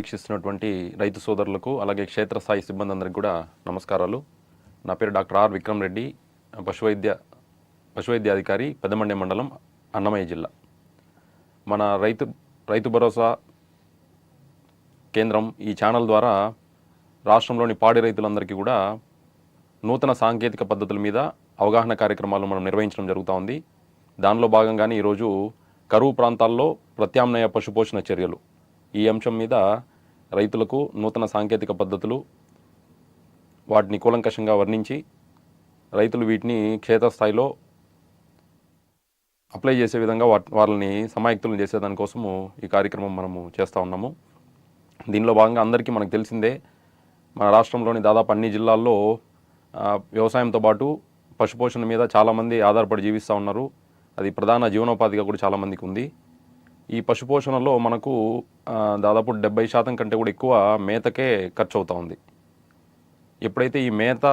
వీక్షిస్తున్నటువంటి రైతు సోదరులకు అలాగే క్షేత్రస్థాయి సిబ్బంది అందరికి కూడా నమస్కారాలు. నా పేరు డాక్టర్ ఆర్ విక్రమ్ రెడ్డి పశువైద్య పశువైద్య అధికారి పెద్దమండే మండలం అన్నమయ్య జిల్లా. మన రైతు రైతు భరోసా కేంద్రం ఈ ఛానల్ ద్వారా రాష్ట్రంలోని పాడి రైతులందరికీ కూడా నూతన సాంకేతిక పద్ధతుల మీద అవగాహన కార్యక్రమాలు మనం నిర్వహించడం జరుగుతూ ఉంది. దానిలో భాగంగానే ఈరోజు కరువు ప్రాంతాల్లో ప్రత్యామ్నాయ పశుపోషణ చర్యలు. ఈ అంశం మీద రైతులకు నూతన సాంకేతిక పద్ధతులు వాటిని కూలంకషంగా వర్ణించి రైతులు వీటిని క్షేత్రస్థాయిలో అప్లై చేసే విధంగా వాళ్ళని సమాయక్తులను చేసేదానికోసము ఈ కార్యక్రమం మనము చేస్తూ ఉన్నాము. దీనిలో భాగంగా అందరికీ మనకు తెలిసిందే మన రాష్ట్రంలోని దాదాపు అన్ని జిల్లాల్లో వ్యవసాయంతో పాటు పశుపోషణ మీద చాలామంది ఆధారపడి జీవిస్తూ ఉన్నారు. అది ప్రధాన జీవనోపాధిగా కూడా చాలామందికి ఉంది. ఈ పశుపోషణలో మనకు దాదాపు డెబ్బై శాతం కంటే కూడా ఎక్కువ మేతకే ఖర్చు అవుతూ ఉంది. ఎప్పుడైతే ఈ మేత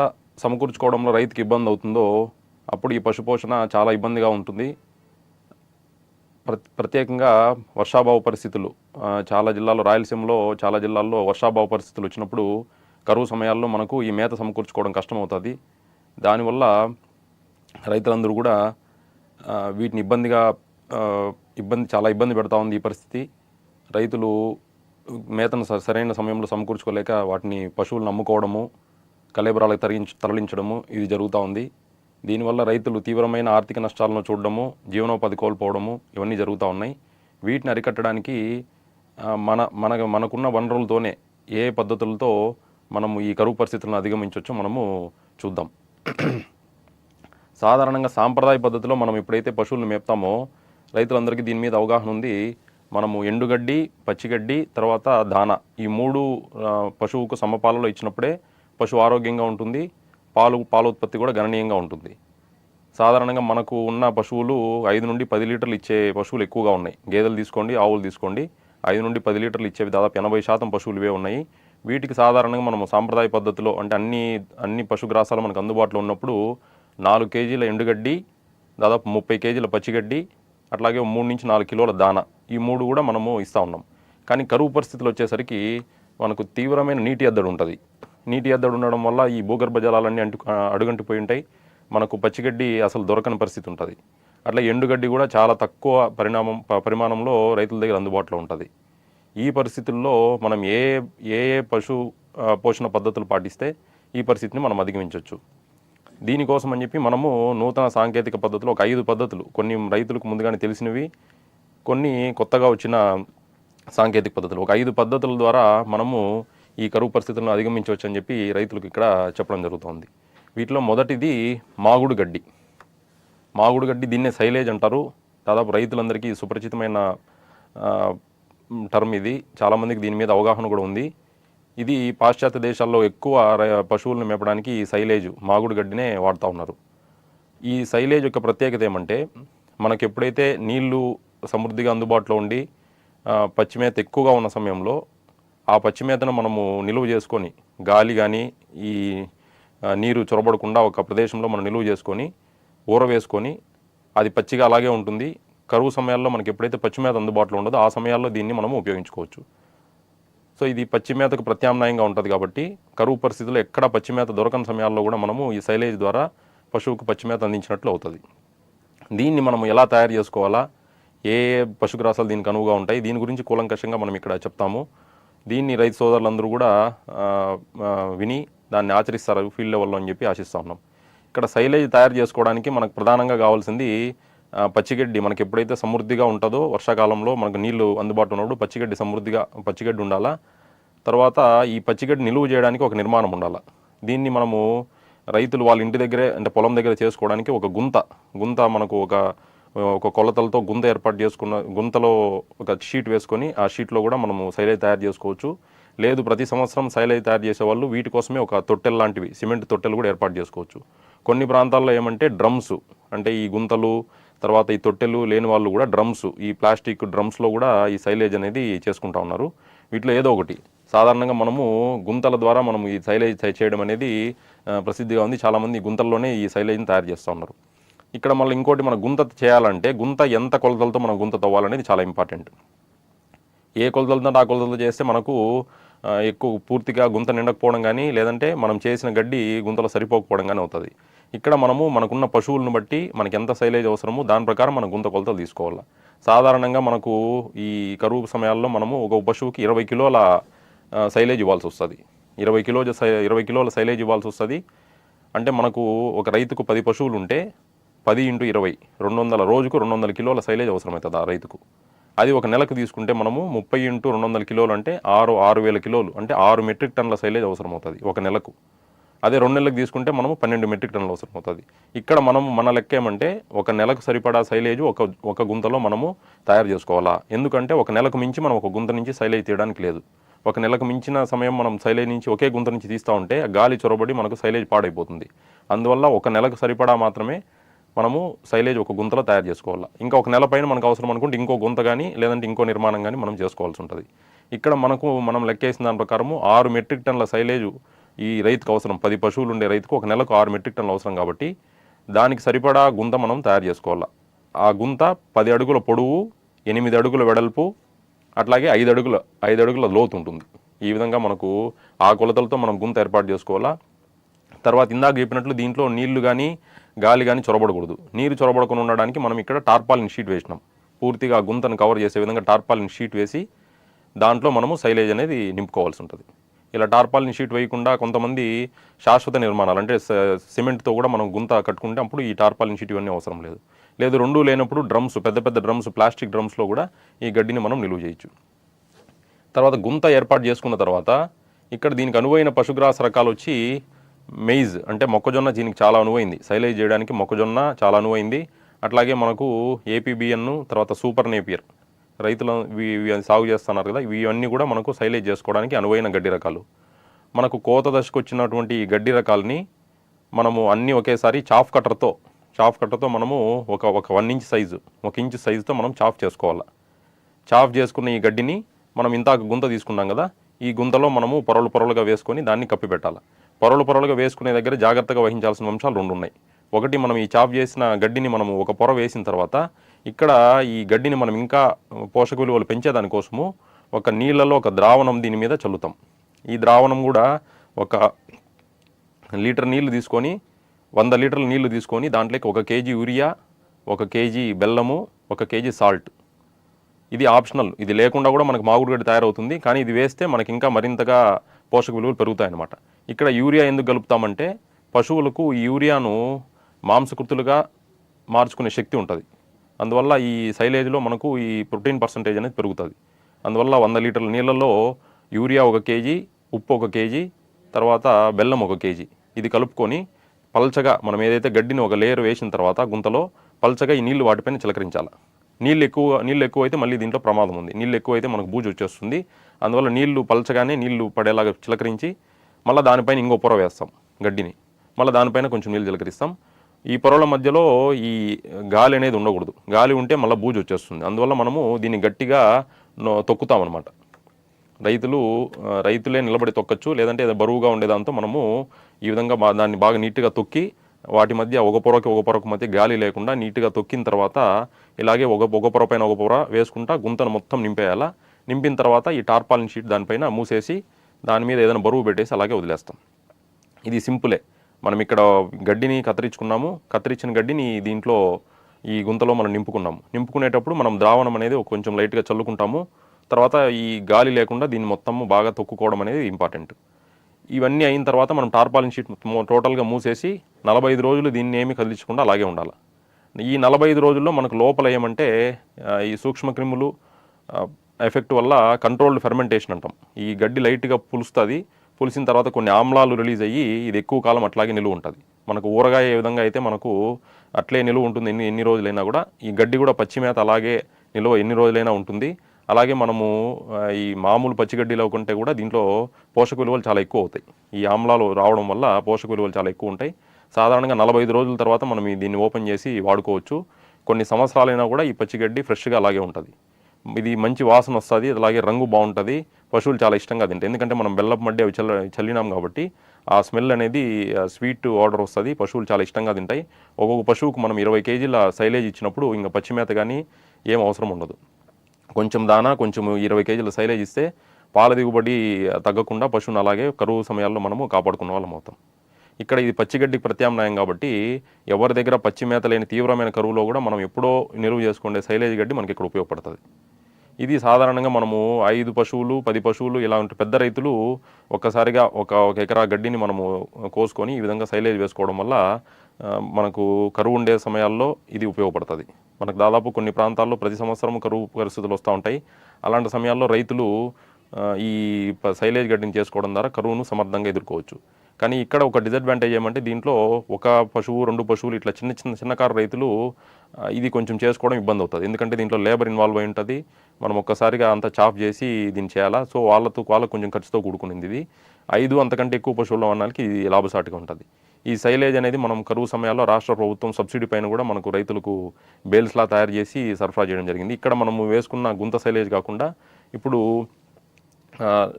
సమకూర్చుకోవడంలో రైతుకి ఇబ్బంది అవుతుందో అప్పుడు ఈ పశుపోషణ చాలా ఇబ్బందిగా ఉంటుంది. ప్రత్యేకంగా వర్షాభావ పరిస్థితులు చాలా జిల్లాలో రాయలసీమలో చాలా జిల్లాల్లో వర్షాభావ పరిస్థితులు వచ్చినప్పుడు కరువు సమయాల్లో మనకు ఈ మేత సమకూర్చుకోవడం కష్టమవుతుంది. దానివల్ల రైతులందరూ కూడా వీటిని ఇబ్బందిగా ఇబ్బంది చాలా ఇబ్బంది పెడతా ఉంది ఈ పరిస్థితి. రైతులు మేతను స- సరైన సమయంలో సమకూర్చుకోలేక వాటిని పశువులను అమ్ముకోవడము కలేబరాలకు తరలించ తరలించడము ఇది జరుగుతూ ఉంది. దీనివల్ల రైతులు తీవ్రమైన ఆర్థిక నష్టాలను చూడడము జీవనోపాధి కోల్పోవడము ఇవన్నీ జరుగుతూ ఉన్నాయి. వీటిని అరికట్టడానికి మన మన మనకున్న వనరులతోనే ఏ పద్ధతులతో మనము ఈ కరువు పరిస్థితులను అధిగమించవచ్చో మనము చూద్దాం. సాధారణంగా సాంప్రదాయ పద్ధతిలో మనం ఎప్పుడైతే పశువులను మేపుతామో రైతులందరికీ దీని మీద అవగాహన ఉంది. మనము ఎండుగడ్డి పచ్చిగడ్డి తర్వాత దాన ఈ మూడు పశువుకు సమపాలలో ఇచ్చినప్పుడే పశువు ఆరోగ్యంగా ఉంటుంది. పాలు పాల ఉత్పత్తి కూడా గణనీయంగా ఉంటుంది. సాధారణంగా మనకు ఉన్న పశువులు ఐదు నుండి పది లీటర్లు ఇచ్చే పశువులు ఎక్కువగా ఉన్నాయి. గేదెలు తీసుకోండి ఆవులు తీసుకోండి. ఐదు నుండి పది లీటర్లు ఇచ్చేవి దాదాపు ఎనభై శాతం పశువులు ఇవే ఉన్నాయి. వీటికి సాధారణంగా మనం సాంప్రదాయ పద్ధతిలో అంటే అన్ని అన్ని పశుగ్రాసాలు మనకు అందుబాటులో ఉన్నప్పుడు నాలుగు కేజీల ఎండుగడ్డి దాదాపు ముప్పై కేజీల పచ్చిగడ్డి అట్లాగే మూడు నుంచి నాలుగు కిలోల దాన. ఈ మూడు కూడా మనము ఇస్తూ ఉన్నాం. కానీ కరువు పరిస్థితులు వచ్చేసరికి మనకు తీవ్రమైన నీటి ఎద్దడి ఉంటుంది. నీటి ఎద్దడి ఉండడం వల్ల ఈ భూగర్భ జలాలన్నీ అంటు అడుగంటిపోయి ఉంటాయి. మనకు పచ్చిగడ్డి అసలు దొరకని పరిస్థితి ఉంటుంది. అట్లా ఎండుగడ్డి కూడా చాలా తక్కువ పరిణామం ప- పరిమాణంలో రైతుల దగ్గర అందుబాటులో ఉంటుంది. ఈ పరిస్థితుల్లో మనం ఏ ఏ పశు పోషణ పద్ధతులు పాటిస్తే ఈ పరిస్థితిని మనం అధిగమించవచ్చు దీనికోసం అని చెప్పి మనము నూతన సాంకేతిక పద్ధతులు ఒక ఐదు పద్ధతులు కొన్ని రైతులకు ముందుగానే తెలిసినవి కొన్ని కొత్తగా వచ్చిన సాంకేతిక పద్ధతులు. ఒక ఐదు పద్ధతుల ద్వారా మనము ఈ కరువు పరిస్థితులను అధిగమించవచ్చు అని చెప్పి రైతులకు ఇక్కడ చెప్పడం జరుగుతుంది. వీటిలో మొదటిది మాగుడు గడ్డి. మాగుడు గడ్డి దీన్నే సైలేజ్ అంటారు. దాదాపు రైతులందరికీ సుపరిచితమైన టర్మ్ ఇది. చాలామందికి దీని మీద అవగాహన కూడా ఉంది. ఇది పాశ్చాత్య దేశాల్లో ఎక్కువ పశువులను మేపడానికి ఈ సైలేజ్ మాగుడు గడ్డినే వాడుతూ ఉన్నారు. ఈ సైలేజ్ యొక్క ప్రత్యేకత ఏమంటే మనకు ఎప్పుడైతే నీళ్ళు సమృద్ధిగా అందుబాటులో ఉండి పచ్చిమేత ఎక్కువగా ఉన్న సమయంలో ఆ పచ్చిమేతను మనము నిలువ చేసుకొని గాలి కానీ ఈ నీరు చొరబడకుండా ఒక ప్రదేశంలో మనం నిలువ చేసుకొని ఊర వేసుకొని అది పచ్చిగా అలాగే ఉంటుంది. కరువు సమయాల్లో మనకి ఎప్పుడైతే పచ్చిమేత అందుబాటులో ఉండదో ఆ సమయాల్లో దీన్ని మనము ఉపయోగించుకోవచ్చు. సో ఇది పచ్చిమేతకు ప్రత్యామ్నాయంగా ఉంటుంది కాబట్టి కరువు పరిస్థితుల్లో ఎక్కడ పచ్చిమేత దొరకని సమయాల్లో కూడా మనము ఈ సైలేజ్ ద్వారా పశువుకు పచ్చిమేత అందించినట్లు అవుతుంది. దీన్ని మనం ఎలా తయారు చేసుకోవాలా? ఏ ఏ పశుగ్రాసాలు దీనికి అనువుగా ఉంటాయి? దీని గురించి కూలంకషంగా మనం ఇక్కడ చెప్తాము. దీన్ని రైతు సోదరులందరూ కూడా విని దాన్ని ఆచరిస్తారు ఫీల్డ్ లెవెల్లో అని చెప్పి ఆశిస్తా ఉన్నాం. ఇక్కడ సైలేజ్ తయారు చేసుకోవడానికి మనకు ప్రధానంగా కావాల్సింది పచ్చిగడ్డి మనకి ఎప్పుడైతే సమృద్ధిగా ఉంటుందో వర్షాకాలంలో మనకు నీళ్ళు అందుబాటులో ఉన్నప్పుడు పచ్చిగడ్డి సమృద్ధిగా పచ్చిగడ్డి ఉండాలా? తర్వాత ఈ పచ్చిగడ్డి నిలువ చేయడానికి ఒక నిర్మాణం ఉండాలి? దీన్ని మనము రైతులు వాళ్ళ ఇంటి దగ్గరే అంటే పొలం దగ్గర చేసుకోవడానికి ఒక గుంత గుంత మనకు ఒక ఒక కొలతలతో గుంత ఏర్పాటు చేసుకున్న గుంతలో ఒక షీట్ వేసుకొని ఆ షీట్లో కూడా మనము శైలై తయారు చేసుకోవచ్చు. లేదు ప్రతి సంవత్సరం శైలై తయారు చేసేవాళ్ళు వీటి కోసమే ఒక తొట్టెలు లాంటివి సిమెంట్ తొట్టెలు కూడా ఏర్పాటు చేసుకోవచ్చు. కొన్ని ప్రాంతాల్లో ఏమంటే డ్రమ్స్ అంటే ఈ గుంతలు తర్వాత ఈ తొట్టెలు లేని వాళ్ళు కూడా డ్రమ్స్ ఈ ప్లాస్టిక్ డ్రమ్స్లో కూడా ఈ సైలేజ్ అనేది చేసుకుంటా ఉన్నారు. వీటిలో ఏదో ఒకటి. సాధారణంగా మనము గుంతల ద్వారా మనం ఈ సైలేజ్ చేయడం అనేది ప్రసిద్ధిగా ఉంది. చాలామంది గుంతల్లోనే ఈ సైలేజ్ని తయారు చేస్తూ ఉన్నారు. ఇక్కడ మళ్ళీ ఇంకోటి మన గుంత చేయాలంటే గుంత ఎంత కొలతలతో మనం గుంత తవ్వాలనేది చాలా ఇంపార్టెంట్. ఏ కొలతలతో ఆ కొలతలతో చేస్తే మనకు ఎక్కువ పూర్తిగా గుంత నిండకపోవడం కానీ లేదంటే మనం చేసిన గడ్డి గుంతలో సరిపోకపోవడం కానీ అవుతుంది. ఇక్కడ మనము మనకున్న పశువులను బట్టి మనకి ఎంత సైలేజ్ అవసరమో దాని ప్రకారం మనం గుంత కొలతలు తీసుకోవాలి. సాధారణంగా మనకు ఈ కరువు సమయాల్లో మనము ఒక పశువుకి ఇరవై కిలోల సైలేజ్ ఇవ్వాల్సి వస్తుంది. ఇరవై కిలో ఇరవై కిలోల సైలేజ్ ఇవ్వాల్సి వస్తుంది. అంటే మనకు ఒక రైతుకు పది పశువులు ఉంటే పది ఇంటూ ఇరవై రెండు వందల రోజుకు రెండు వందల కిలోల సైలేజ్ అవసరమవుతుంది ఆ రైతుకు. అది ఒక నెలకు తీసుకుంటే మనము ముప్పై ఇంటూ రెండు వందల కిలోలు అంటే ఆరు ఆరు వేల కిలోలు. అంటే ఆరు మెట్రిక్ టన్నుల సైలేజ్ అవసరం అవుతుంది ఒక నెలకు. అదే రెండు నెలలకు తీసుకుంటే మనము పన్నెండు మెట్రిక్ టన్నులు అవసరం అవుతుంది ఇక్కడ మనం మన లెక్క ఏమంటే ఒక నెలకు సరిపడా సైలేజ్ ఒక ఒక గుంతలో మనము తయారు చేసుకోవాలా? ఎందుకంటే ఒక నెలకు మించి మనం ఒక గుంత నుంచి సైలేజ్ తీయడానికి లేదు. ఒక నెలకు మించిన సమయం మనం సైలేజ్ నుంచి ఒకే గుంత నుంచి తీస్తూ ఉంటే గాలి చొరబడి మనకు సైలేజ్ పాడైపోతుంది. అందువల్ల ఒక నెలకు సరిపడా మాత్రమే మనము సైలేజ్ ఒక గుంతలో తయారు చేసుకోవాలి. ఇంకా ఒక నెల పైన మనకు అవసరం అనుకుంటే ఇంకో గుంత కానీ లేదంటే ఇంకో నిర్మాణం కానీ మనం చేసుకోవాల్సి ఉంటుంది. ఇక్కడ మనకు మనం లెక్కేసిన దాని ప్రకారము ఆరు మెట్రిక్ టన్నుల సైలేజు ఈ రైతుకు అవసరం. పది పశువులు ఉండే రైతుకు ఒక నెలకు ఆరు మెట్రిక్ టన్లు అవసరం కాబట్టి దానికి సరిపడా గుంత మనం తయారు చేసుకోవాలి. ఆ గుంత పది అడుగుల పొడవు ఎనిమిది అడుగుల వెడల్పు అట్లాగే ఐదు అడుగుల ఐదు అడుగుల లోతు ఉంటుంది. ఈ విధంగా మనకు ఆ కొలతలతో మనం గుంత ఏర్పాటు చేసుకోవాలా. తర్వాత ఇందాక చెప్పినట్లు దీంట్లో నీళ్ళు కానీ గాలి కానీ చొరబడకూడదు. నీరు చొరబడకుండా ఉండడానికి మనం ఇక్కడ టార్పాలిన్ షీట్ వేసినాం. పూర్తిగా గుంతను కవర్ చేసే విధంగా టార్పాలిన్ షీట్ వేసి దాంట్లో మనము సైలేజ్ అనేది నింపుకోవాల్సి ఉంటుంది. ఇలా టార్పాలిన్ షీట్ వేయకుండా కొంతమంది శాశ్వత నిర్మాణాలు అంటే సిమెంట్తో కూడా మనం గుంత కట్టుకుంటే అప్పుడు ఈ టార్పాలిన్ షీట్ ఇవన్నీ అవసరం లేదు. లేదు రెండు లేనప్పుడు డ్రమ్స్ పెద్ద పెద్ద డ్రమ్స్ ప్లాస్టిక్ డ్రమ్స్లో కూడా ఈ గడ్డిని మనం నిలువ చేయొచ్చు. తర్వాత గుంత ఏర్పాటు చేసుకున్న తర్వాత ఇక్కడ దీనికి అనువైన పశుగ్రాస రకాలు వచ్చి మెయిజ్ అంటే మొక్కజొన్న దీనికి చాలా అనువైంది. సైలేజ్ చేయడానికి మొక్కజొన్న చాలా అనువైంది. అట్లాగే మనకు ఏపీబిఎన్ తర్వాత సూపర్ నేపియర్ రైతులు ఇవి సాగు చేస్తున్నారు కదా ఇవన్నీ కూడా మనకు సైలేజ్ చేసుకోవడానికి అనువైన గడ్డి రకాలు. మనకు కోత దశకు వచ్చినటువంటి ఈ గడ్డి రకాలని మనము అన్నీ ఒకేసారి చాఫ్ కట్టర్తో చాఫ్ కట్టర్తో మనము ఒక ఒక వన్ ఇంచ్ సైజు ఒక ఇంచ్ సైజుతో మనం చాఫ్ చేసుకోవాలి. చాఫ్ చేసుకున్న ఈ గడ్డిని మనం ఇంతాక గుంత తీసుకున్నాం కదా ఈ గుంతలో మనము పొరలు పొరలుగా వేసుకొని దాన్ని కప్పిపెట్టాలి పొరలు పొరలుగా వేసుకునే దగ్గర జాగ్రత్తగా వహించాల్సిన అంశాలు రెండు ఉన్నాయి ఒకటి మనం ఈ చాప్ చేసిన గడ్డిని మనం ఒక పొర వేసిన తర్వాత ఇక్కడ ఈ గడ్డిని మనం ఇంకా పోషక విలువలు పెంచేదానికోసము ఒక నీళ్ళలో ఒక ద్రావణం దీని మీద చల్లుతాం. ఈ ద్రావణం కూడా ఒక లీటర్ నీళ్ళు తీసుకొని వంద లీటర్ల నీళ్ళు తీసుకొని దాంట్లోకి ఒక కేజీ యూరియా ఒక కేజీ బెల్లము ఒక కేజీ సాల్ట్. ఇది ఆప్షనల్. ఇది లేకుండా కూడా మనకు మాగుడుగడ్డి తయారవుతుంది. కానీ ఇది వేస్తే మనకి ఇంకా మరింతగా పోషక విలువలు పెరుగుతాయన్నమాట. ఇక్కడ యూరియా ఎందుకు కలుపుతామంటే పశువులకు ఈ యూరియాను మాంసకృతులుగా మార్చుకునే శక్తి ఉంటుంది. అందువల్ల ఈ సైలేజ్లో మనకు ఈ ప్రోటీన్ పర్సంటేజ్ అనేది పెరుగుతుంది. అందువల్ల వంద లీటర్ల నీళ్ళల్లో యూరియా ఒక కేజీ ఉప్పు ఒక కేజీ తర్వాత బెల్లం ఒక కేజీ. ఇది కలుపుకొని పల్చగా మనం ఏదైతే గడ్డిని ఒక లేయర్ వేసిన తర్వాత గుంతలో పల్చగా ఈ నీళ్ళు వాటిపైన చిలకరించాలి. నీళ్ళు ఎక్కువ నీళ్ళు ఎక్కువ అయితే మళ్ళీ దీంట్లో ప్రమాదం ఉంది. నీళ్ళు ఎక్కువ అయితే మనకు బూజు వచ్చేస్తుంది. అందువల్ల నీళ్ళు పల్చగానే నీళ్ళు పడేలాగా చిలకరించి మళ్ళీ దానిపైన ఇంకో పొర వేస్తాం గడ్డిని. మళ్ళీ దానిపైన కొంచెం నీళ్ళు చిలకరిస్తాం. ఈ పొరల మధ్యలో ఈ గాలి అనేది ఉండకూడదు. గాలి ఉంటే మళ్ళీ బూజు వచ్చేస్తుంది. అందువల్ల మనము దీన్ని గట్టిగా తొక్కుతామన్నమాట. రైతులు రైతులే నిలబడి తొక్కచ్చు. లేదంటే బరువుగా ఉండేదాంతో మనము ఈ విధంగా దాన్ని బాగా నీట్గా తొక్కి వాటి మధ్య ఒక పొరకి ఒక పొరకు మధ్య గాలి లేకుండా నీట్గా తొక్కిన తర్వాత ఇలాగే ఒక ఒక పొర పైన ఒక పొర వేసుకుంటా గుంతను మొత్తం నింపేయాలా? నింపిన తర్వాత ఈ టార్పాలిన్ షీట్ దానిపైన మూసేసి దాని మీద ఏదైనా బరువు పెట్టేసి అలాగే వదిలేస్తాం. ఇది సింపులే. మనం ఇక్కడ గడ్డిని కత్తిరించుకున్నాము. కత్తిరించిన గడ్డిని దీంట్లో ఈ గుంతలో మనం నింపుకున్నాము. నింపుకునేటప్పుడు మనం ద్రావణం అనేది కొంచెం లైట్గా చల్లుకుంటాము. తర్వాత ఈ గాలి లేకుండా దీన్ని మొత్తము బాగా తొక్కుకోవడం అనేది ఇంపార్టెంట్. ఇవన్నీ అయిన తర్వాత మనం టార్పాలిన్ షీట్ టోటల్గా మూసేసి నలభై ఐదు రోజులు దీన్ని ఏమీ కదిలించకుండా అలాగే ఉండాలి. ఈ నలభై ఐదు రోజుల్లో మనకు లోపల ఏమంటే ఈ సూక్ష్మ క్రిములు ఎఫెక్ట్ వల్ల కంట్రోల్డ్ ఫెర్మెంటేషన్ అంటాం. ఈ గడ్డి లైట్గా పులుస్తుంది పులిసిన తర్వాత కొన్ని ఆమ్లాలు రిలీజ్ అయ్యి ఇది ఎక్కువ కాలం అట్లాగే నిలువ ఉంటుంది. మనకు ఊరగాయ ఏ విధంగా అయితే మనకు అట్లే నిలువ ఉంటుంది ఎన్ని ఎన్ని రోజులైనా కూడా. ఈ గడ్డి కూడా పచ్చి మేత అలాగే నిలువ ఎన్ని రోజులైనా ఉంటుంది. అలాగే మనము ఈ మామూలు పచ్చిగడ్డిలో కంటే కూడా దీంట్లో పోషక విలువలు చాలా ఎక్కువ అవుతాయి. ఈ ఆమ్లాలు రావడం వల్ల పోషక విలువలు చాలా ఎక్కువ ఉంటాయి. సాధారణంగా నలభై ఐదు రోజుల తర్వాత మనం దీన్ని ఓపెన్ చేసి వాడుకోవచ్చు. కొన్ని సంవత్సరాలైనా కూడా ఈ పచ్చిగడ్డి ఫ్రెష్గా అలాగే ఉంటుంది. ఇది మంచి వాసన వస్తుంది అలాగే రంగు బాగుంటుంది. పశువులు చాలా ఇష్టంగా తింటాయి. ఎందుకంటే మనం బెల్లపు మడ్డి అవి చల్ల చల్లినాం కాబట్టి ఆ స్మెల్ అనేది స్వీట్ ఆర్డర్ వస్తుంది పశువులు చాలా ఇష్టంగా తింటాయి. ఒక్కొక్క పశువుకు మనం ఇరవై కేజీల సైలేజ్ ఇచ్చినప్పుడు ఇంకా పచ్చిమేత కానీ ఏం అవసరం ఉండదు. కొంచెం దానా కొంచెం ఇరవై కేజీల సైలేజ్ ఇస్తే పాల దిగుబడి తగ్గకుండా పశువుని అలాగే కరువు సమయాల్లో మనము కాపాడుకున్న వాళ్ళం అవుతాం. ఇక్కడ ఇది పచ్చిగడ్డికి ప్రత్యామ్నాయం కాబట్టి ఎవరి దగ్గర పచ్చి మేత లేని తీవ్రమైన కరువులో కూడా మనం ఎప్పుడో నిలువ చేసుకునే సైలేజ్ గడ్డి మనకి ఇక్కడ ఉపయోగపడుతుంది. ఇది సాధారణంగా మనము ఐదు పశువులు పది పశువులు ఇలాంటి పెద్ద రైతులు ఒక్కసారిగా ఒక ఒక ఎకరా గడ్డిని మనము కోసుకొని ఈ విధంగా సైలేజ్ వేసుకోవడం వల్ల మనకు కరువు ఉండే సమయాల్లో ఇది ఉపయోగపడుతుంది. మనకు దాదాపు కొన్ని ప్రాంతాల్లో ప్రతి సంవత్సరం కరువు పరిస్థితులు వస్తూ ఉంటాయి. అలాంటి సమయాల్లో రైతులు ఈ సైలేజ్ గడ్డిని చేసుకోవడం ద్వారా కరువును సమర్థంగా ఎదుర్కోవచ్చు. కానీ ఇక్కడ ఒక డిసడ్వాంటేజ్ ఏమంటే దీంట్లో ఒక పశువు రెండు పశువులు ఇట్లా చిన్న చిన్న చిన్నకారు రైతులు ఇది కొంచెం చేసుకోవడం ఇబ్బంది అవుతుంది. ఎందుకంటే దీంట్లో లేబర్ ఇన్వాల్వ్ అయి ఉంటుంది. మనం ఒక్కసారిగా అంతా చాప్ చేసి దీన్ని చేయాలా? సో వాళ్ళతో వాళ్ళకు కొంచెం ఖర్చుతో కూడుకునింది ఇది. ఐదు అంతకంటే ఎక్కువ పశువుల వనాలకి ఇది లాభసాటిగా ఉంటుంది. ఈ సైలేజ్ అనేది మనం కరువు సమయాల్లో రాష్ట్ర ప్రభుత్వం సబ్సిడీ పైన కూడా మనకు రైతులకు బేల్స్లా తయారు చేసి సరఫరా చేయడం జరిగింది. ఇక్కడ మనము వేసుకున్న గుంత సైలేజ్ కాకుండా ఇప్పుడు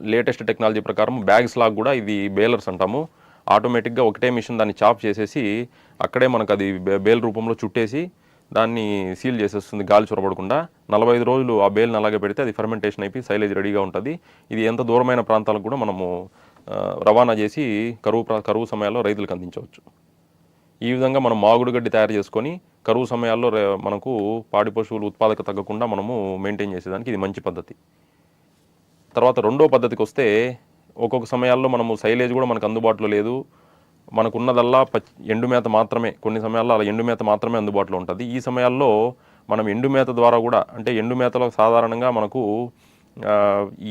లేటెస్ట్ టెక్నాలజీ ప్రకారం బ్యాగ్స్ లాగా కూడా ఇది బేలర్స్ అంటాము. ఆటోమేటిక్గా ఒకటే మిషన్ దాన్ని చాప్ చేసేసి అక్కడే మనకు అది బే- బేల్ రూపంలో చుట్టేసి దాన్ని సీల్ చేసేస్తుంది గాలి చొరబడకుండా. నలభై ఐదు రోజులు ఆ బేల్ని అలాగే పెడితే అది ఫర్మెంటేషన్ అయిపోయి సైలేజ్ రెడీగా ఉంటుంది. ఇది ఎంత దూరమైన ప్రాంతాలకు కూడా మనము రవాణా చేసి కరువు కరువు సమయాల్లో రైతులకు అందించవచ్చు. ఈ విధంగా మనం మాగుడు గడ్డి తయారు చేసుకొని కరువు సమయాల్లో మనకు పాడి పశువులు ఉత్పాదక తగ్గకుండా మనము మెయింటైన్ చేసేదానికి ఇది మంచి పద్ధతి. తర్వాత రెండో పద్ధతికి వస్తే ఒక్కొక్క సమయాల్లో మనము సైలేజ్ కూడా మనకు అందుబాటులో లేదు. మనకున్నదల్లా ప ఎండు మేత మాత్రమే కొన్ని సమయాల్లో అలా ఎండు మేత మాత్రమే అందుబాటులో ఉంటుంది. ఈ సమయాల్లో మనం ఎండు మేత ద్వారా కూడా అంటే ఎండు మేతలో సాధారణంగా మనకు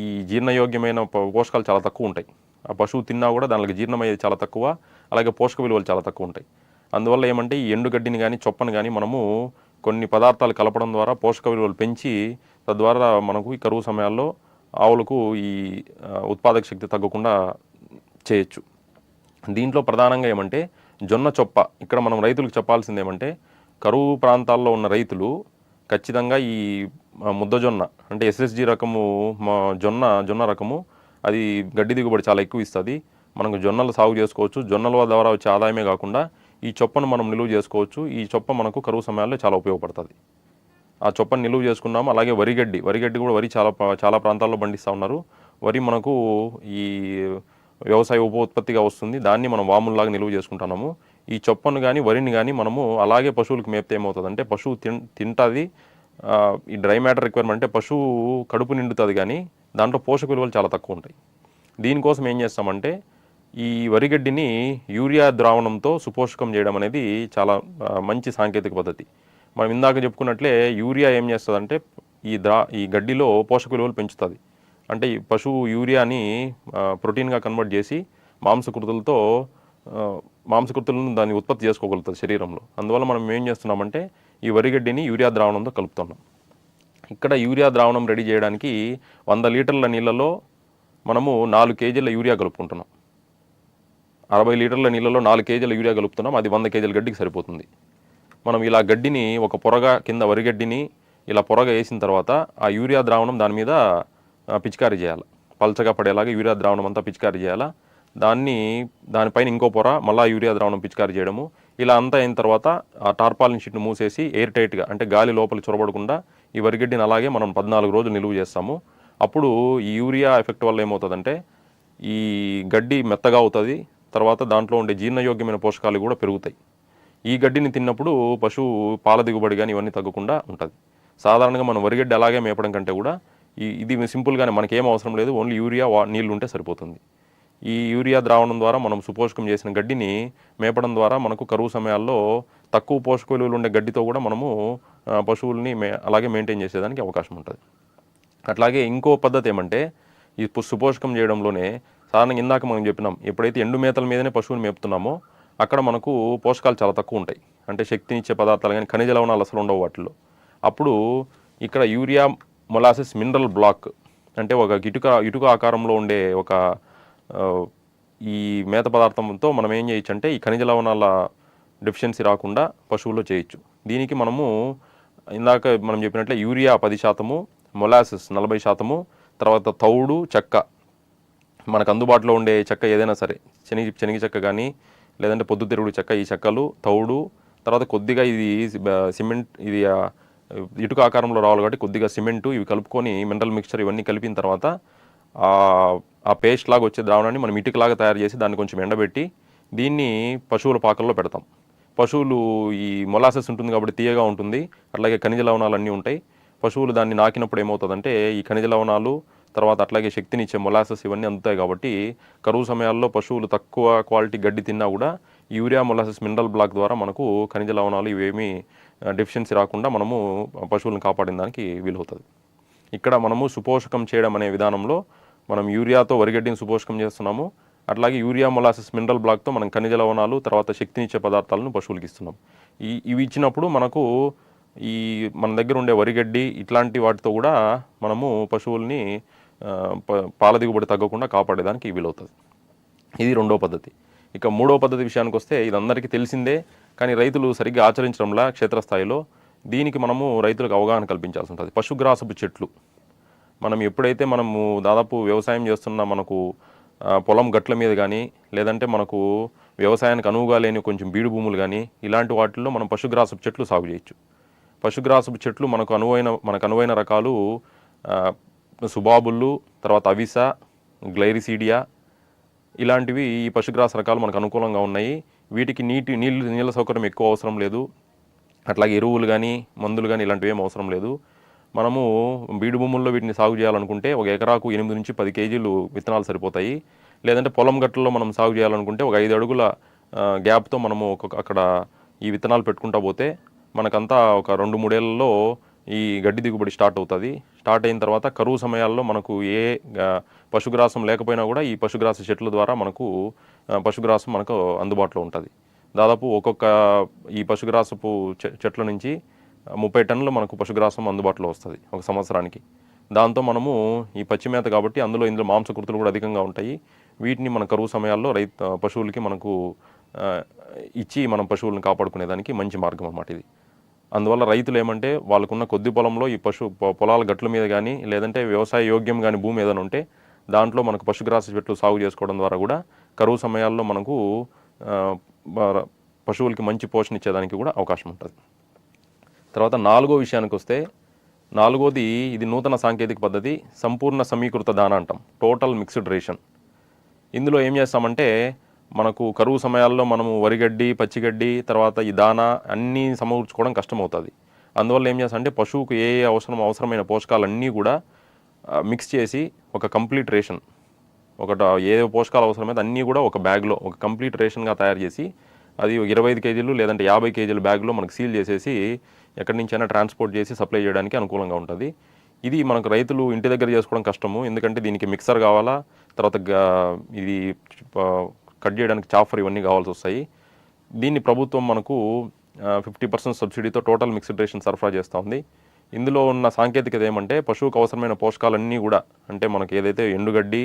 ఈ జీర్ణయోగ్యమైన పోషకాలు చాలా తక్కువ ఉంటాయి. ఆ పశువు తిన్నా కూడా దానికి జీర్ణమయ్యేది చాలా తక్కువ అలాగే పోషక విలువలు చాలా తక్కువ ఉంటాయి. అందువల్ల ఏమంటే ఈ ఎండుగడ్డిని కానీ చొప్పని కానీ మనము కొన్ని పదార్థాలు కలపడం ద్వారా పోషక విలువలు పెంచి తద్వారా మనకు ఈ కరువు సమయాల్లో ఆవులకు ఈ ఉత్పాదక శక్తి తగ్గకుండా చేయొచ్చు. దీంట్లో ప్రధానంగా ఏమంటే జొన్న చొప్ప. ఇక్కడ మనం రైతులకు చెప్పాల్సింది ఏమంటే కరువు ప్రాంతాల్లో ఉన్న రైతులు ఖచ్చితంగా ఈ ముద్దజొన్న అంటే ఎస్ఎస్జి రకము మా జొన్న జొన్న రకము అది గడ్డి దిగుబడి చాలా ఎక్కువ ఇస్తుంది. మనకు జొన్నలు సాగు చేసుకోవచ్చు. జొన్నల ద్వారా వచ్చే ఆదాయమే కాకుండా ఈ చొప్పను మనం నిలువ చేసుకోవచ్చు. ఈ చొప్ప మనకు కరువు సమయాల్లో చాలా ఉపయోగపడుతుంది. ఆ చొప్పను నిలువ చేసుకున్నాము. అలాగే వరిగడ్డి వరిగడ్డి కూడా వరి చాలా చాలా ప్రాంతాల్లో పండిస్తూ ఉన్నారు. వరి మనకు ఈ వ్యవసాయ ఉప ఉత్పత్తిగా వస్తుంది. దాన్ని మనం వాముల్లాగా నిలువ చేసుకుంటున్నాము. ఈ చొప్పను కానీ వరిని కానీ మనము అలాగే పశువులకు మేపితే ఏమవుతుంది అంటే పశువు తిన్ తింటుంది. ఈ డ్రై మ్యాటర్ రిక్వైర్మెంట్ అంటే పశువు కడుపు నిండుతుంది కానీ దాంట్లో పోషక విలువలు చాలా తక్కువ ఉంటాయి. దీనికోసం ఏం చేస్తామంటే ఈ వరిగడ్డిని యూరియా ద్రావణంతో సుపోషకం చేయడం అనేది చాలా మంచి సాంకేతిక పద్ధతి. మనం ఇందాక చెప్పుకున్నట్లే యూరియా ఏం చేస్తుందంటే ఈ ద్రా ఈ గడ్డిలో పోషక విలువలు పెంచుతుంది. అంటే ఈ పశువు యూరియాని ప్రోటీన్గా కన్వర్ట్ చేసి మాంసకృతులతో మాంసకృతులను దాన్ని ఉత్పత్తి చేసుకోగలుగుతుంది శరీరంలో. అందువల్ల మనం ఏం చేస్తున్నామంటే ఈ వరిగడ్డిని యూరియా ద్రావణంతో కలుపుతున్నాం. ఇక్కడ యూరియా ద్రావణం రెడీ చేయడానికి వంద లీటర్ల నీళ్ళలో మనము నాలుగు కేజీల యూరియా కలుపుకుంటున్నాం. అరవై లీటర్ల నీళ్ళలో నాలుగు కేజీల యూరియా కలుపుతున్నాం అది వంద కేజీల గడ్డికి సరిపోతుంది. మనం ఇలా గడ్డిని ఒక పొరగా కింద వరిగడ్డిని ఇలా పొరగా వేసిన తర్వాత ఆ యూరియా ద్రావణం దాని మీద పిచికారీ చేయాలి. పల్చగా పడేలాగా యూరియా ద్రావణం అంతా పిచికారీ చేయాలా? దాన్ని దానిపైన ఇంకో పొర మళ్ళా యూరియా ద్రావణం పిచికారీ చేయడము. ఇలా అంతా అయిన తర్వాత ఆ టార్పాలిన్ షీట్ను మూసేసి ఎయిర్ టైట్గా అంటే గాలి లోపలి చొరబడకుండా ఈ వరిగడ్డిని అలాగే మనం పద్నాలుగు రోజులు నిలువ చేస్తాము. అప్పుడు ఈ యూరియా ఎఫెక్ట్ వల్ల ఏమవుతుందంటే ఈ గడ్డి మెత్తగా అవుతుంది తర్వాత దాంట్లో ఉండే జీర్ణయోగ్యమైన పోషకాలు కూడా పెరుగుతాయి. ఈ గడ్డిని తిన్నప్పుడు పశువు పాల దిగుబడి కానీ ఇవన్నీ తగ్గకుండా ఉంటుంది. సాధారణంగా మనం వరిగడ్డి అలాగే మేపడం కంటే కూడా ఇది సింపుల్గానే మనకేం అవసరం లేదు ఓన్లీ యూరియా వా నీళ్ళు ఉంటే సరిపోతుంది. ఈ యూరియా ద్రావణం ద్వారా మనం సుపోషకం చేసిన గడ్డిని మేపడం ద్వారా మనకు కరువు సమయాల్లో తక్కువ పోషక విలువలు ఉండే గడ్డితో కూడా మనము పశువుల్ని మే అలాగే మెయింటైన్ చేసేదానికి అవకాశం ఉంటుంది. అట్లాగే ఇంకో పద్ధతి ఏమంటే ఈ సుపోషకం చేయడంలోనే సాధారణంగా ఇందాక మనం చెప్పినాం ఎప్పుడైతే ఎండు మేతల మీదనే పశువుని మేపుతున్నామో అక్కడ మనకు పోషకాలు చాలా తక్కువ ఉంటాయి. అంటే శక్తినిచ్చే పదార్థాలు కానీ ఖనిజ లవణాలు అసలు ఉండవు వాటిలో అప్పుడు ఇక్కడ యూరియా మొలాసిస్ మినరల్ బ్లాక్ అంటే ఒక ఇటుక ఇటుక ఆకారంలో ఉండే ఒక ఈ మేత పదార్థంతో మనం ఏం చేయొచ్చు అంటే ఈ ఖనిజ లవణాల డెఫిషియన్సీ రాకుండా పశువుల్లో చేయొచ్చు. దీనికి మనము ఇందాక మనం చెప్పినట్లే యూరియా పది శాతము మొలాసిస్ నలభై శాతము తర్వాత తౌడు చెక్క. మనకు అందుబాటులో ఉండే చెక్క ఏదైనా సరే శనగ శనగ చెక్క కానీ లేదంటే పొద్దుతిరుగుడు చెక్క ఈ చెక్కలు తౌడు తర్వాత కొద్దిగా ఇది సిమెంట్ ఇది ఇటుక ఆకారంలో రావాలి కాబట్టి కొద్దిగా సిమెంటు ఇవి కలుపుకొని మినరల్ మిక్చర్ ఇవన్నీ కలిపిన తర్వాత ఆ- పేస్ట్ లాగా వచ్చే ద్రావణాన్ని మనం ఇటుకలాగా తయారు చేసి దాన్ని కొంచెం ఎండబెట్టి దీన్ని పశువుల పాకల్లో పెడతాం. పశువులు ఈ మొలాసెస్ ఉంటుంది కాబట్టి తీయగా ఉంటుంది. అట్లాగే ఖనిజ లవణాలు అన్నీ ఉంటాయి. పశువులు దాన్ని నాకినప్పుడు ఏమవుతుందంటే ఈ ఖనిజ లవణాలు తర్వాత అట్లాగే శక్తినిచ్చే మొలాసెస్ ఇవన్నీ అందుతాయి కాబట్టి కరువు సమయాల్లో పశువులు తక్కువ క్వాలిటీ గడ్డి తిన్నా కూడా యూరియా మొలాసెస్ మినరల్ బ్లాక్ ద్వారా మనకు ఖనిజ లవణాలు ఇవేమీ డెఫిషియన్సీ రాకుండా మనము పశువులను కాపాడిన దానికి వీలవుతుంది. ఇక్కడ మనము సుపోషకం చేయడం అనే విధానంలో మనం యూరియాతో వరిగడ్డిని సుపోషకం చేస్తున్నాము. అట్లాగే యూరియా మొలాసిస్ మినరల్ బ్లాక్తో మనం ఖనిజ లవణాలు తర్వాత శక్తినిచ్చే పదార్థాలను పశువులకి ఇస్తున్నాం. ఈ ఇవి ఇచ్చినప్పుడు మనకు ఈ మన దగ్గర ఉండే వరిగడ్డి ఇట్లాంటి వాటితో కూడా మనము పశువుల్ని ప- పాల దిగుబడి తగ్గకుండా కాపాడేదానికి వీలవుతుంది. ఇది రెండో పద్ధతి. ఇక మూడో పద్ధతి విషయానికి వస్తే ఇది అందరికీ తెలిసిందే. కానీ రైతులు సరిగ్గా ఆచరించడంలా క్షేత్రస్థాయిలో దీనికి మనము రైతులకు అవగాహన కల్పించాల్సి ఉంటుంది. పశుగ్రాసపు చెట్లు. మనం ఎప్పుడైతే మనము దాదాపు వ్యవసాయం చేస్తున్న మనకు పొలం గట్ల మీద కానీ లేదంటే మనకు వ్యవసాయానికి అనువుగా లేని కొంచెం బీడు భూములు కానీ ఇలాంటి వాటిల్లో మనం పశుగ్రాసపు చెట్లు సాగు చేయొచ్చు. పశుగ్రాసపు చెట్లు మనకు అనువైన మనకు అనువైన రకాలు ఆ, సుబాబుళ్ళు తర్వాత అవిస గ్లైరిసీడియా ఇలాంటివి ఈ పశుగ్రాస రకాలు మనకు అనుకూలంగా ఉన్నాయి. వీటికి నీటి నీళ్ళు నీళ్ళ సౌకర్యం ఎక్కువ అవసరం లేదు. అట్లాగే ఎరువులు కానీ మందులు కానీ ఇలాంటివి ఏం అవసరం లేదు. మనము బీడు భూముల్లో వీటిని సాగు చేయాలనుకుంటే ఒక ఎకరాకు ఎనిమిది నుంచి పది కేజీలు విత్తనాలు సరిపోతాయి. లేదంటే పొలం గట్టుల్లో మనం సాగు చేయాలనుకుంటే ఒక ఐదు అడుగుల గ్యాప్తో మనము ఒక అక్కడ ఈ విత్తనాలు పెట్టుకుంటా పోతే మనకంతా ఒక రెండు మూడేళ్ళలో ఈ గడ్డి దిగుబడి స్టార్ట్ అవుతుంది. స్టార్ట్ అయిన తర్వాత కరువు సమయాల్లో మనకు ఏ పశుగ్రాసం లేకపోయినా కూడా ఈ పశుగ్రాస చెట్ల ద్వారా మనకు పశుగ్రాసం మనకు అందుబాటులో ఉంటుంది. దాదాపు ఒక్కొక్క ఈ పశుగ్రాసపు చె- చెట్ల నుంచి ముప్పై టన్నులు మనకు పశుగ్రాసం అందుబాటులో వస్తుంది ఒక సంవత్సరానికి. దాంతో మనము ఈ పచ్చి మేత కాబట్టి అందులో ఇందులో మాంసకృతులు కూడా అధికంగా ఉంటాయి. వీటిని మన కరువు సమయాల్లో రైతు పశువులకి మనకు ఇచ్చి మనం పశువులను కాపాడుకునేదానికి మంచి మార్గం అన్నమాట ఇది. అందువల్ల రైతులు ఏమంటే వాళ్ళకున్న కొద్ది పొలంలో ఈ పశు పొ- పొలాల గట్ల మీద కానీ లేదంటే వ్యవసాయ యోగ్యం కానీ భూమి ఏదైనా ఉంటే దాంట్లో మనకు పశుగ్రాస చెట్లు సాగు చేసుకోవడం ద్వారా కూడా కరువు సమయాల్లో మనకు పశువులకి మంచి పోషణ ఇచ్చేదానికి కూడా అవకాశం ఉంటుంది. తర్వాత నాలుగో విషయానికి వస్తే నాలుగోది ఇది నూతన సాంకేతిక పద్ధతి సంపూర్ణ సమీకృత దాన అంటాం టోటల్ మిక్స్డ్ రేషన్ ఇందులో ఏం చేస్తామంటే మనకు కరువు సమయాల్లో మనము వరిగడ్డి పచ్చిగడ్డి తర్వాత ఈ దానా అన్నీ సమకూర్చుకోవడం కష్టమవుతుంది. అందువల్ల ఏం చేస్తామంటే పశువుకు ఏ ఏ అవసరం అవసరమైన పోషకాలన్నీ కూడా మిక్స్ చేసి ఒక కంప్లీట్ రేషన్ ఒకట ఏ పోషకాలు అవసరమైతే అన్నీ కూడా ఒక బ్యాగ్లో ఒక కంప్లీట్ రేషన్గా తయారు చేసి అది ఒక ఇరవై ఐదు కేజీలు లేదంటే యాభై కేజీల బ్యాగ్లో మనకు సీల్ చేసేసి ఎక్కడి నుంచైనా ట్రాన్స్పోర్ట్ చేసి సప్లై చేయడానికి అనుకూలంగా ఉంటుంది. ఇది మనకు రైతులు ఇంటి దగ్గర చేసుకోవడం కష్టము. ఎందుకంటే దీనికి మిక్సర్ కావాలా? తర్వాత ఇది కట్ చేయడానికి చాఫర్ ఇవన్నీ కావాల్సి వస్తాయి. దీన్ని ప్రభుత్వం మనకు ఫిఫ్టీ పర్సెంట్ సబ్సిడీతో టోటల్ మిక్స్డ్ రేషన్ సరఫరా చేస్తూ ఉంది. ఇందులో ఉన్న సాంకేతికత ఏమంటే పశువుకు అవసరమైన పోషకాలన్నీ కూడా అంటే మనకి ఏదైతే ఎండుగడ్డి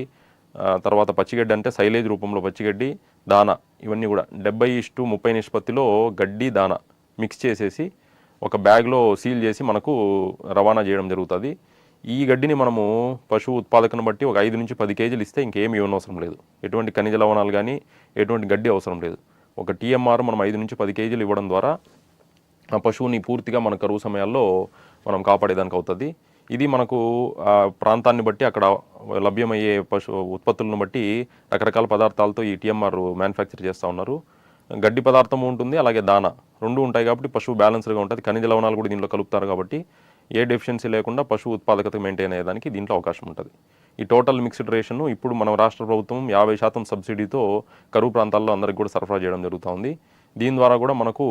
తర్వాత పచ్చిగడ్డి అంటే సైలేజ్ రూపంలో పచ్చిగడ్డి దానా ఇవన్నీ కూడా డెబ్బై ఇష్టు ముప్పై నిష్పత్తిలో గడ్డి దాన మిక్స్ చేసేసి ఒక బ్యాగ్లో సీల్ చేసి మనకు రవాణా చేయడం జరుగుతుంది. ఈ గడ్డిని మనము పశువు ఉత్పాదకను బట్టి ఒక ఐదు నుంచి పది కేజీలు ఇస్తే ఇంకేమి ఇవ్వనవసరం లేదు. ఎటువంటి ఖనిజ లవణాలు కానీ ఎటువంటి గడ్డి అవసరం లేదు. ఒక టీఎంఆర్ మనం ఐదు నుంచి పది కేజీలు ఇవ్వడం ద్వారా ఆ పశువుని పూర్తిగా మన కరువు సమయాల్లో మనం కాపాడేదానికి అవుతుంది. ఇది మనకు ఆ ప్రాంతాన్ని బట్టి అక్కడ లభ్యమయ్యే పశు ఉత్పత్తులను బట్టి రకరకాల పదార్థాలతో ఈ టీఎంఆర్ మ్యానుఫ్యాక్చర్ చేస్తూ ఉన్నారు. గడ్డి పదార్థం ఉంటుంది అలాగే దాన. రెండు ఉంటాయి కాబట్టి పశువు బ్యాలెన్స్డ్గా ఉంటుంది. ఖనిజ లవణాలు కూడా దీంట్లో కలుపుతారు కాబట్టి ఏ డెఫిషియన్సీ లేకుండా పశువు ఉత్పాదకత మెయింటైన్ అయ్యేదానికి దీంట్లో అవకాశం ఉంటుంది. ఈ టోటల్ మిక్స్డ్ రేషన్ ఇప్పుడు మన రాష్ట్ర ప్రభుత్వం యాభై శాతం సబ్సిడీతో కరువు ప్రాంతాల్లో అందరికి కూడా సరఫరా చేయడం జరుగుతుంది. దీని ద్వారా కూడా మనకు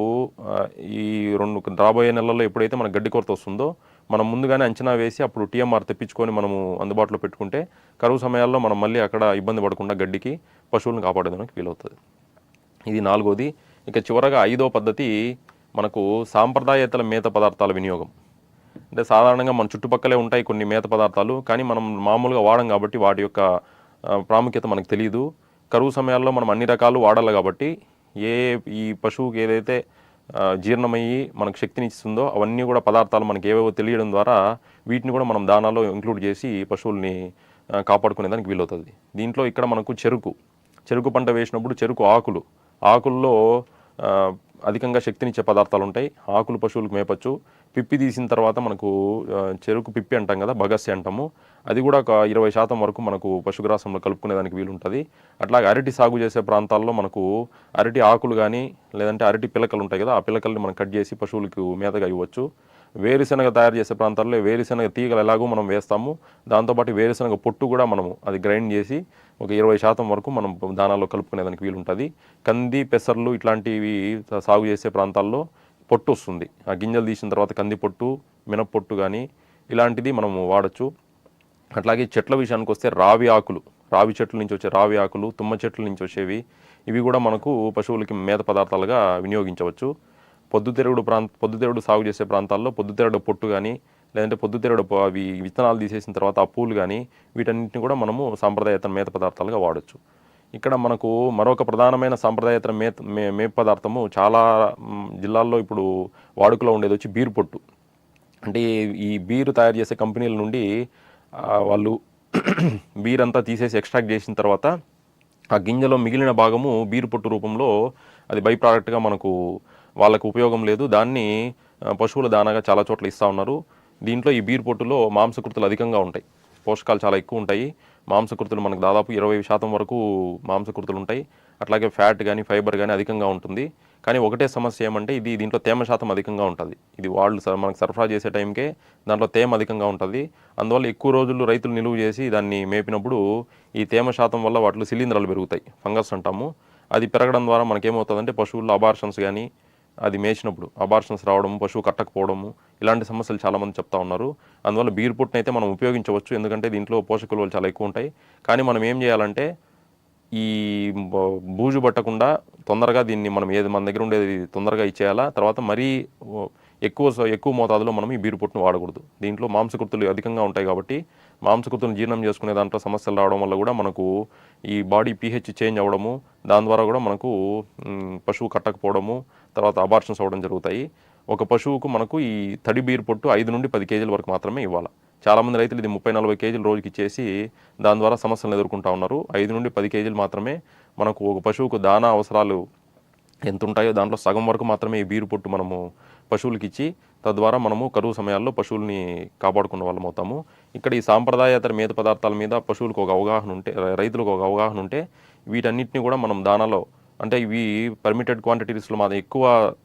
ఈ రెండు రాబోయే నెలల్లో ఎప్పుడైతే మన గడ్డి కొరత వస్తుందో మనం ముందుగానే అంచనా వేసి అప్పుడు టీఎంఆర్ తెప్పించుకొని మనము అందుబాటులో పెట్టుకుంటే కరువు సమయాల్లో మనం మళ్ళీ అక్కడ ఇబ్బంది పడకుండా గడ్డికి పశువులను కాపాడేదానికి వీలవుతుంది. ఇది నాలుగోది. ఇక చివరగా ఐదో పద్ధతి మనకు సాంప్రదాయేతర మేత పదార్థాల వినియోగం. అంటే సాధారణంగా మన చుట్టుపక్కలే ఉంటాయి కొన్ని మేత పదార్థాలు కానీ మనం మామూలుగా వాడం కాబట్టి వాటి యొక్క ప్రాముఖ్యత మనకు తెలియదు కరువు సమయాల్లో మనం అన్ని రకాలు వాడాలి కాబట్టి ఏ ఈ పశువుకి ఏదైతే జీర్ణమయ్యి మనకు శక్తిని ఇస్తుందో అవన్నీ కూడా పదార్థాలు మనకి ఏవేవో తెలియడం ద్వారా వీటిని కూడా మనం దానాలో ఇంక్లూడ్ చేసి పశువుల్ని కాపాడుకునేదానికి వీలవుతుంది. దీంట్లో ఇక్కడ మనకు చెరుకు చెరుకు పంట వేసినప్పుడు చెరుకు ఆకులు ఆకుల్లో అధికంగా శక్తినిచ్చే పదార్థాలు ఉంటాయి ఆకులు పశువులకు మేపచ్చు. పిప్పి తీసిన తర్వాత మనకు చెరుకు పిప్పి అంటాం కదా బగస్సి అంటాము. అది కూడా ఒక ఇరవై శాతం వరకు మనకు పశుగ్రాసంలో కలుపుకునేదానికి వీలుంటుంది. అట్లాగే అరటి సాగు చేసే ప్రాంతాల్లో మనకు అరటి ఆకులు కానీ లేదంటే అరటి పిలకలు ఉంటాయి కదా ఆ పిలకల్ని మనం కట్ చేసి పశువులకు మేతగా ఇవ్వచ్చు. వేరుశనగ తయారు చేసే ప్రాంతాల్లో వేరుశనగ తీగలు ఎలాగో మనం వేస్తాము. దాంతోపాటు వేరుశనగ పొట్టు కూడా మనము అది గ్రైండ్ చేసి ఒక ఇరవై శాతం వరకు మనం దానాల్లో కలుపుకునేదానికి వీలుంటుంది. కంది పెసర్లు ఇట్లాంటివి సాగు చేసే ప్రాంతాల్లో పొట్టు వస్తుంది. ఆ గింజలు తీసిన తర్వాత కంది పొట్టు మినప్పొట్టు కానీ ఇలాంటిది మనము వాడచ్చు. అట్లాగే చెట్ల విషయానికి వస్తే రావి ఆకులు రావి చెట్ల నుంచి వచ్చే రావి ఆకులు తుమ్మ చెట్ల నుంచి వచ్చేవి ఇవి కూడా మనకు పశువులకి మేత పదార్థాలుగా వినియోగించవచ్చు. పొద్దుతిరుగుడు ప్రాంత పొద్దుతిరుగుడు సాగు చేసే ప్రాంతాల్లో పొద్దుతిరుగుడు పొట్టు కానీ లేదంటే పొద్దుతిరుగుడు అవి విత్తనాలు తీసేసిన తర్వాత ఆ పూలు కానీ వీటన్నిటిని కూడా మనము సాంప్రదాయతర మేత పదార్థాలుగా వాడచ్చు. ఇక్కడ మనకు మరొక ప్రధానమైన సాంప్రదాయతర మేత మే మేత పదార్థము చాలా జిల్లాల్లో ఇప్పుడు వాడుకలో ఉండేది వచ్చి బీరు పొట్టు. అంటే ఈ బీరు తయారు చేసే కంపెనీల నుండి వాళ్ళు బీర్ అంతా తీసేసి ఎక్స్ట్రాక్ట్ చేసిన తర్వాత ఆ గింజలో మిగిలిన భాగము బీరు పొట్టు రూపంలో అది బై ప్రోడక్ట్గా మనకు వాళ్ళకు ఉపయోగం లేదు. దాన్ని పశువుల దానాగా చాలా చోట్ల ఇస్తూ ఉన్నారు. దీంట్లో ఈ బీర్ పొట్టులో మాంసకృతులు అధికంగా ఉంటాయి. పోషకాలు చాలా ఎక్కువ ఉంటాయి. మాంసకృతులు మనకు దాదాపు ఇరవై శాతం వరకు మాంసకృతులు ఉంటాయి. అట్లాగే ఫ్యాట్ కానీ ఫైబర్ కానీ అధికంగా ఉంటుంది. కానీ ఒకటే సమస్య ఏమంటే ఇది దీంట్లో తేమ శాతం అధికంగా ఉంటుంది. ఇది వాళ్ళు స- మనకు సరఫరా చేసే టైంకే దాంట్లో తేమ అధికంగా ఉంటుంది. అందువల్ల ఎక్కువ రోజులు రైతులు నిలువ చేసి దాన్ని మేపినప్పుడు ఈ తేమ శాతం వల్ల వాటిలో శిలీంధ్రాలు పెరుగుతాయి. ఫంగస్ అంటాము. అది పెరగడం ద్వారా మనకేమవుతుందంటే పశువుల్లో అబార్షన్స్ కానీ అది మేసినప్పుడు అబార్షన్స్ రావడము పశువు కట్టకపోవడము ఇలాంటి సమస్యలు చాలామంది చెప్తా ఉన్నారు. అందువల్ల బీర్ పుట్టును అయితే మనం ఉపయోగించవచ్చు ఎందుకంటే దీంట్లో పోషక విలువలు చాలా ఎక్కువ ఉంటాయి. కానీ మనం ఏం చేయాలంటే ఈ బ- బూజు పట్టకుండా తొందరగా దీన్ని మనం ఏది మన దగ్గర ఉండేది తొందరగా ఇచ్చేయాలా? తర్వాత మరీ ఎక్కువ ఎక్కువ మోతాదులో మనం ఈ బీరు పొట్టును వాడకూడదు. దీంట్లో మాంసకృతులు అధికంగా ఉంటాయి కాబట్టి మాంసకృతులను జీర్ణం చేసుకునే దాంట్లో సమస్యలు రావడం వల్ల కూడా మనకు ఈ బాడీ పీహెచ్ చేంజ్ అవ్వడము దాని ద్వారా కూడా మనకు పశువు కట్టకపోవడము తర్వాత అబార్షన్స్ అవ్వడం జరుగుతాయి. ఒక పశువుకు మనకు ఈ తడి బీరు పొట్టు ఐదు నుండి పది కేజీల వరకు మాత్రమే ఇవ్వాలి. చాలామంది రైతులు ఇది ముప్పై నలభై కేజీలు రోజుకి ఇచ్చేసి దాని ద్వారా సమస్యలను ఎదుర్కొంటా ఉన్నారు. ఐదు నుండి పది కేజీలు మాత్రమే మనకు ఒక పశువుకు దానా అవసరాలు ఎంత ఉంటాయో దాంట్లో సగం వరకు మాత్రమే ఈ బీరు పొట్టు మనము పశువులకి ఇచ్చి తద్వారా మనము కరువు సమయాల్లో పశువుల్ని కాపాడుకున్న వాళ్ళం అవుతాము ఇక్కడ ఈ సాంప్రదాయేతర మేత పదార్థాల మీద పశువులకు ఒక అవగాహన ఉంటే రైతులకు ఒక అవగాహన ఉంటే వీటన్నిటిని కూడా మనం దానాలో అంటే ఇవి పర్మిటెడ్ క్వాంటిటీస్లో మాది ఎక్కువ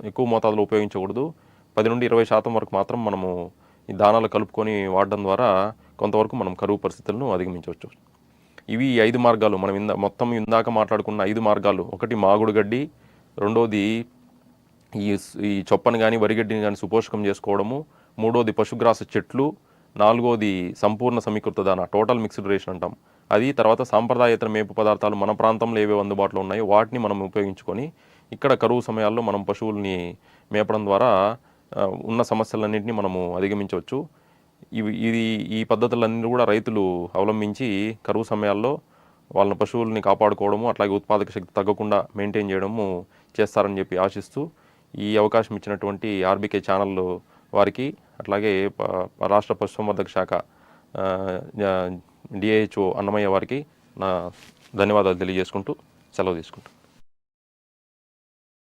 ఎక్కువ మోతాదులో ఉపయోగించకూడదు. పది నుండి ఇరవై శాతం వరకు మాత్రం మనము ఈ దానాలు కలుపుకొని వాడడం ద్వారా కొంతవరకు మనం కరువు పరిస్థితులను అధిగమించవచ్చు. ఇవి ఐదు మార్గాలు. మనం ఇందా మొత్తం ఇందాక మాట్లాడుకున్న ఐదు మార్గాలు. ఒకటి మాగుడు గడ్డి రెండోది ఈ ఈ చొప్పని కానీ వరిగడ్డిని కానీ సుపోషకం చేసుకోవడము మూడోది పశుగ్రాస చెట్లు నాలుగోది సంపూర్ణ సమీకృత దాన టోటల్ మిక్స్డ్ రేషన్ అంటాం. అది తర్వాత సాంప్రదాయేతర మేపు పదార్థాలు మన ప్రాంతంలో ఏవే అందుబాటులో ఉన్నాయో వాటిని మనం ఉపయోగించుకొని ఇక్కడ కరువు సమయాల్లో మనం పశువుల్ని మేపడం ద్వారా ఉన్న సమస్యలన్నింటినీ మనము అధిగమించవచ్చు. ఇవి ఇది ఈ పద్ధతులన్నీ కూడా రైతులు అవలంబించి కరువు సమయాల్లో వాళ్ళ పశువుల్ని కాపాడుకోవడము అట్లాగే ఉత్పాదక శక్తి తగ్గకుండా మెయింటైన్ చేయడము చేస్తారని చెప్పి ఆశిస్తూ ఈ అవకాశం ఇచ్చినటువంటి ఆర్బీకే ఛానల్లో వారికి అట్లాగే రాష్ట్ర పశుసంవర్ధక శాఖ డిఐహెచ్ఓ అన్నమయ్య వారికి నా ధన్యవాదాలు తెలియజేసుకుంటూ సెలవు తీసుకుంటాను